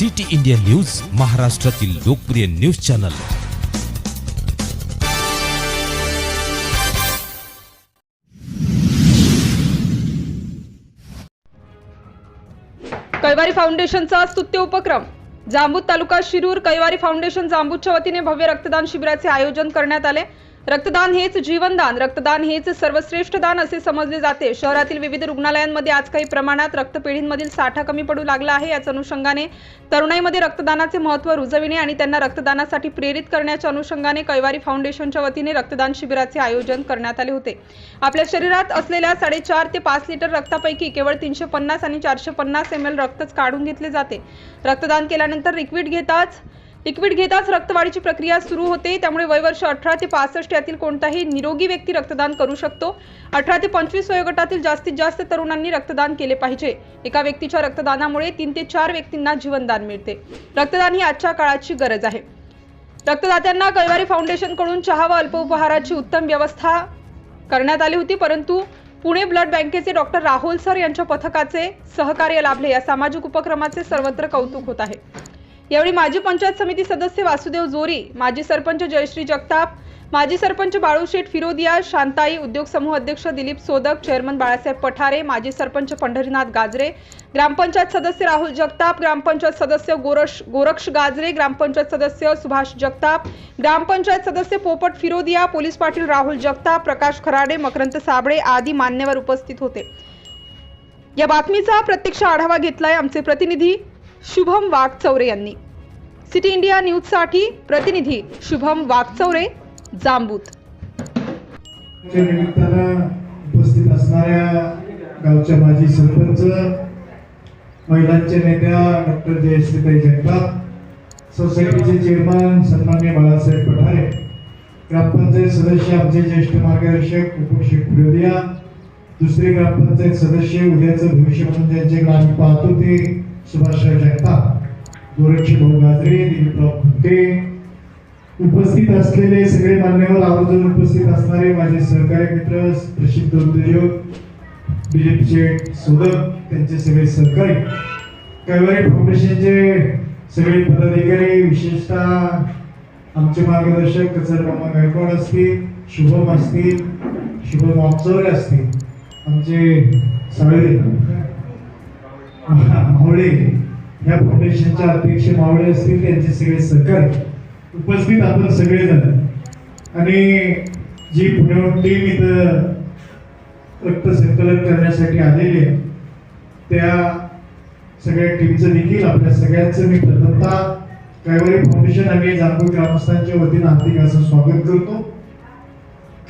City India news महाराष्ट्रातील लोकप्रिय news channel. कैवारी फाउंडेशनचा स्तुत्य उपक्रम. जांबूत तालुका शिरूर कैवारी फाउंडेशन जांबूतच्या वतीने भव्य रक्तदान शिबिराचे आयोजन करण्यात आले. रक्तदान हेच जीवनदान रक्तदान हेच सर्वश्रेष्ठ दान असे समजले जाते. शहरातील विविध रुग्णालयांमध्ये आज काही प्रमाणात रक्तपेढींमधील साठा कमी पडू लागला आहे. याच अनुषंगाने तरुणाईमध्ये रक्तदानाचे महत्त्व रुजविणे आणि त्यांना रक्तदानासाठी प्रेरित करण्याच्या अनुषंगाने कैवारी फाउंडेशनच्या वतीने रक्तदान शिबिराचे आयोजन करण्यात आले होते. आपल्या शरीरात असलेल्या साडेचार ते पाच लिटर रक्तापैकी केवळ तीनशे पन्नास आणि चारशे पन्नास एम एल रक्तच काढून घेतले जाते. रक्तदान केल्यानंतर लिक्विड घेताच लिक्विड घेताच रक्तवाढीची प्रक्रिया सुरू होते. त्यामुळे वयवर्ष अठरा ते पासष्ट यातील कोणताही निरोगी व्यक्ती रक्तदान करू शकतो. अठरा ते पंचवीस वयोगटातील जास्तीत जास्त तरुणांनी रक्तदान केले पाहिजे. एका व्यक्तीच्या रक्तदानामुळे तीन ते चार व्यक्तींना जीवनदान मिळते. रक्तदान ही आजच्या काळाची गरज आहे. रक्तदात्यांना कैवारी फाउंडेशनकडून चहा व अल्पोपहाराची उत्तम व्यवस्था करण्यात आली होती. परंतु पुणे ब्लड बँकेचे डॉक्टर राहुल सर यांच्या पथकाचे सहकार्य लाभले. या सामाजिक उपक्रमाचे सर्वत्र कौतुक होत आहे. यावेळी माजी पंचायत समिती सदस्य वासुदेव जोरी माजी सरपंच जयश्री जगताप माजी सरपंच बाळूशेठ फिरोदिया शांताई उद्योग समूह अध्यक्ष दिलीप सोदक चेअरमन बाळासाहेब पठारे माजी सरपंच पंढरीनाथ गाजरे ग्रामपंचायत सदस्य राहुल जगताप ग्रामपंचायत सदस्य गोरश गोरक्ष गाजरे ग्रामपंचायत सदस्य सुभाष जगताप ग्रामपंचायत सदस्य पोपट फिरोदिया पोलीस पाटील राहुल जगताप प्रकाश खराडे मकरंत साबळे आदी मान्यवर उपस्थित होते. या बातमीचा प्रत्यक्ष आढावा घेतलाय आमचे प्रतिनिधी शुभम वाघचौरे यांनी. सिटी इंडिया न्यूजसाठी प्रतिनिधी शुभम वाघचौरे जांबूत. उपस्थित असणाऱ्या गावच्या माजी सरपंच महिलांच्या नेत्या डॉक्टर जयश्रीताई जगताप सोसायटीचे चेअरमन सन्मान्य बाळासाहेब पठारे ग्रामपंचायत सदस्य आमचे ज्येष्ठ मार्गदर्शक उपक फिरोदिया दुसरे ग्रामपंचायत सदस्य उद्याचं भविष्य म्हणून ज्यांचे आम्ही पाहतो ते सुभाषराव जगताप गोरक्ष भाऊ गाजरे दिलीपराव खुंटे उपस्थित असलेले सगळे मान्यवर आवर्जून उपस्थित असणारे माझे सहकारी मित्र प्रसिद्ध उद्योजक दिलीप शेठ सोदक त्यांचे सगळे सहकारी कैवारी फाउंडेशनचे सगळे पदाधिकारी विशेषतः आमचे मार्गदर्शक कचर मामा गायकवाड असतील शुभम असतील शुभम वागचौरे असतील आमचे सगळे मावळे या फाउंडेशनच्या अध्यक्ष मावळे असतील त्यांचे सगळे सहकार उपस्थित आपण सगळेजण. आणि जी पुण्याहून टीम इथं रक्त संकलन करण्यासाठी आलेली आहे त्या सगळ्या टीमचं देखील आपल्या सगळ्यांचं मी प्रथमतः कैवारी फाउंडेशन आणि जांभूळ ग्रामस्थांच्या वतीनं हार्दिक असं स्वागत करतो.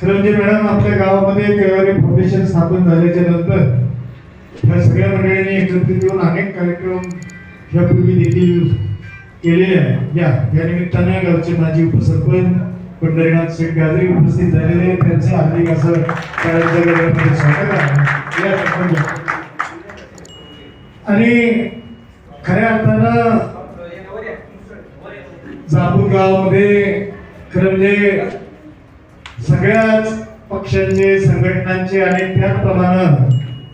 खरं म्हणजे मॅडम आपल्या गावामध्ये कैवारी फाउंडेशन स्थापन झाल्याच्यानंतर ह्या सगळ्या मंडळींनी एकत्रित येऊन अनेक कार्यक्रम यापूर्वी देखील केलेले आहे. या या निमित्ताने गावचे माजी उपसरपंच पंढरीनाथ शेख गाजरे उपस्थित झालेले त्यांचे हार्दिक असं स्वागत आहे. आणि खऱ्या अर्थानं जापूर गावामध्ये खरं म्हणजे सगळ्याच पक्षांचे संघटनांचे आणि त्याचप्रमाणे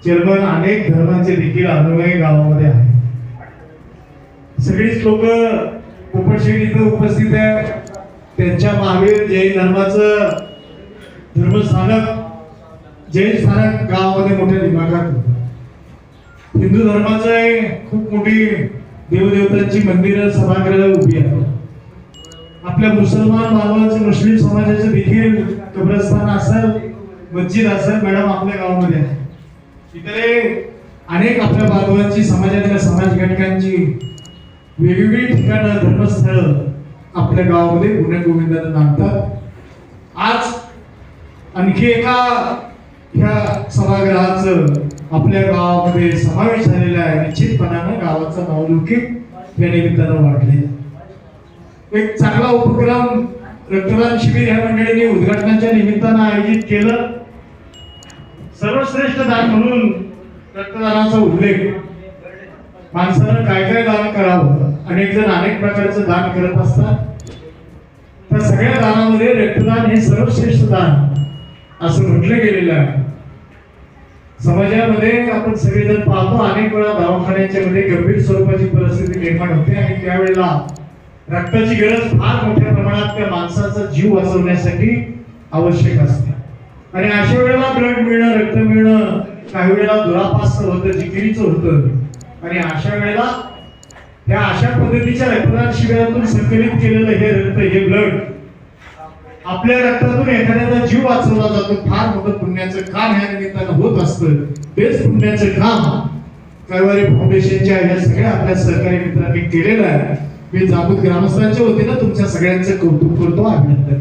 चेअरमन अनेक धर्मांचे देखील अनुयायी गावामध्ये आहे. सगळीच लोक पोपटशेठ इथं उपस्थित आहे. त्यांच्या महावीर जैन धर्माचं धर्मस्थानक जैन स्थानक गावामध्ये मोठ्या दिमागात हिंदू धर्माचं आहे खूप मोठी देवदेवतांची मंदिरं सभागृह उभी आहे आपल्या मुसलमान बांधवांचं मुस्लिम समाजाचं देखील कब्रस्थान असेल मस्जिद असेल मॅडम आपल्या गावामध्ये आहे. इकडे अनेक आपल्या बांधवांची समाजातल्या समाज घटकांची वेगवेगळी ठिकाणं धर्मस्थळ आपल्या गावामध्ये गुन्हे गोविंदाने मानतात आज आणखी एका ह्या सभागृहाचं आपल्या गावामध्ये समावेश झालेला आहे. निश्चितपणानं गावाचा नावलौकिक या निमित्तानं वाढले एक चांगला उपक्रम रक्तदान शिबिर ह्या मंडळीने उद्घाटनाच्या निमित्तानं आयोजित केलं. सर्वश्रेष्ठ दान म्हणून रक्तदानाचा उल्लेख. माणसानं काय काय दान करावं अनेक जण अनेक प्रकारचं दान करत असतात. त्या सगळ्या दानामध्ये रक्तदान हे सर्वश्रेष्ठ दान असं म्हटलं गेलेलं आहे. समाजामध्ये आपण सगळेजण पाहतो अनेक वेळा दवाखान्याच्या मध्ये गंभीर स्वरूपाची परिस्थिती निर्माण होते आणि त्यावेळेला रक्ताची गरज फार मोठ्या प्रमाणात त्या माणसाचा जीव वाचवण्यासाठी आवश्यक असते. आणि अशा वेळेला ब्लड मिळणं रक्त मिळणं काही वेळेला दुरापास्त होतं जिकिरीचं होतं. आणि अशा वेळेला त्या अशा पद्धतीच्या रक्तदान शिबिरातून संकलित केलेलं हे रक्त हे ब्लड आपल्या रक्तातून एखाद्याचा जीव वाचवला जातो. फार मोठं पुण्याचं काम ह्या निमित्तानं होत असतं. तेच पुण्याचं काम. कैवारी फाउंडेशनच्या या सगळ्या आपल्या सहकारी मित्रांनी केलेलं आहे. मी जागृत ग्रामस्थांच्या वतीनं तुमच्या सगळ्यांचं कौतुक करतो. अभिनंदन.